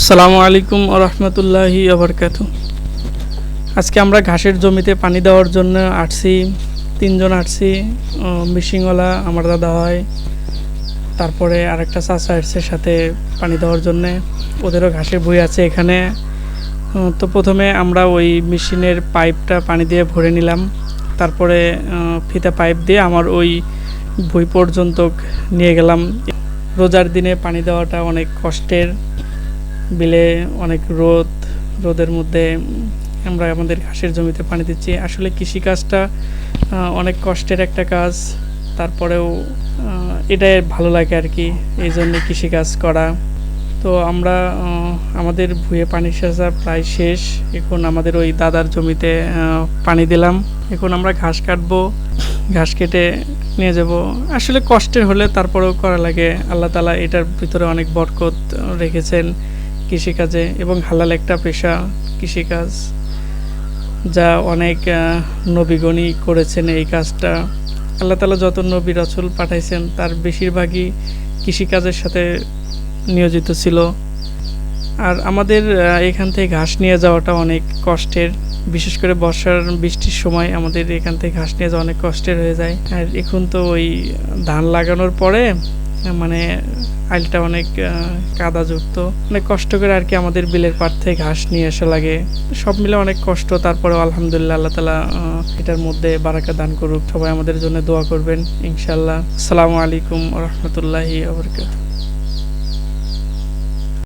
আসসালামু আলাইকুম রহমতুল্লাহি আবরকাত আজকে আমরা ঘাসের জমিতে পানি দেওয়ার জন্য আসছি, তিনজন আসছি মিশিংওয়ালা, আমার দাদা হয় তারপরে আরেকটা চাচা আসছে সাথে পানি দেওয়ার জন্যে। ওদেরও ঘাসের বই আছে এখানে। তো প্রথমে আমরা ওই মেশিনের পাইপটা পানি দিয়ে ভরে নিলাম। তারপরে ফিতা পাইপ দিয়ে আমার ওই বই পর্যন্ত নিয়ে গেলাম। রোজার দিনে পানি দেওয়াটা অনেক কষ্টের। বিলে অনেক রোদ, রোদের মধ্যে আমরা আমাদের ঘাসের জমিতে পানি দিচ্ছি। আসলে কৃষিকাজটা অনেক কষ্টের একটা কাজ। তারপরেও এটাই ভালো লাগে আর কি, এই জন্য কৃষিকাজ করা। তো আমরা আমাদের ভুয়ে পানি সেচা প্রায় শেষ। এখন আমাদের ওই দাদার জমিতে পানি দিলাম। এখন আমরা ঘাস কাটবো, ঘাস কেটে নিয়ে যাব। আসলে কষ্টের হলে তারপরেও করা লাগে। আল্লাহ তালা এটার ভিতরে অনেক বরকত রেখেছেন। কৃষিকাজে এবং হালাল একটা পেশা কৃষিকাজ, যা অনেক নবীগণই করেছেন এই কাজটা। আল্লাহ তালা যত নবী রসুল পাঠাইছেন, তার বেশিরভাগই কৃষিকাজের সাথে নিয়োজিত ছিল। আর আমাদের এখান থেকে ঘাস নিয়ে যাওয়াটা অনেক কষ্টের। বিশেষ করে বর্ষার বৃষ্টির সময় আমাদের এখান থেকে ঘাস নিয়ে যাওয়া অনেক কষ্টের হয়ে যায়। আর এখন তো ওই ধান লাগানোর পরে মানে আইলটা অনেক কাদাযুক্ত। অনেক কষ্ট করে আর কি আমাদের বিলের পাড় থেকে ঘাস নিয়ে আসা লাগে। সব মিলে অনেক কষ্ট। তারপরে আলহামদুলিল্লাহ আল্লাহ তালা এটার মধ্যে বারাকা দান করুক। সবাই আমাদের জন্য দোয়া করবেন ইনশাল্লাহ আসসালামু আলাইকুম রহমতুল্লাহি আবরকাত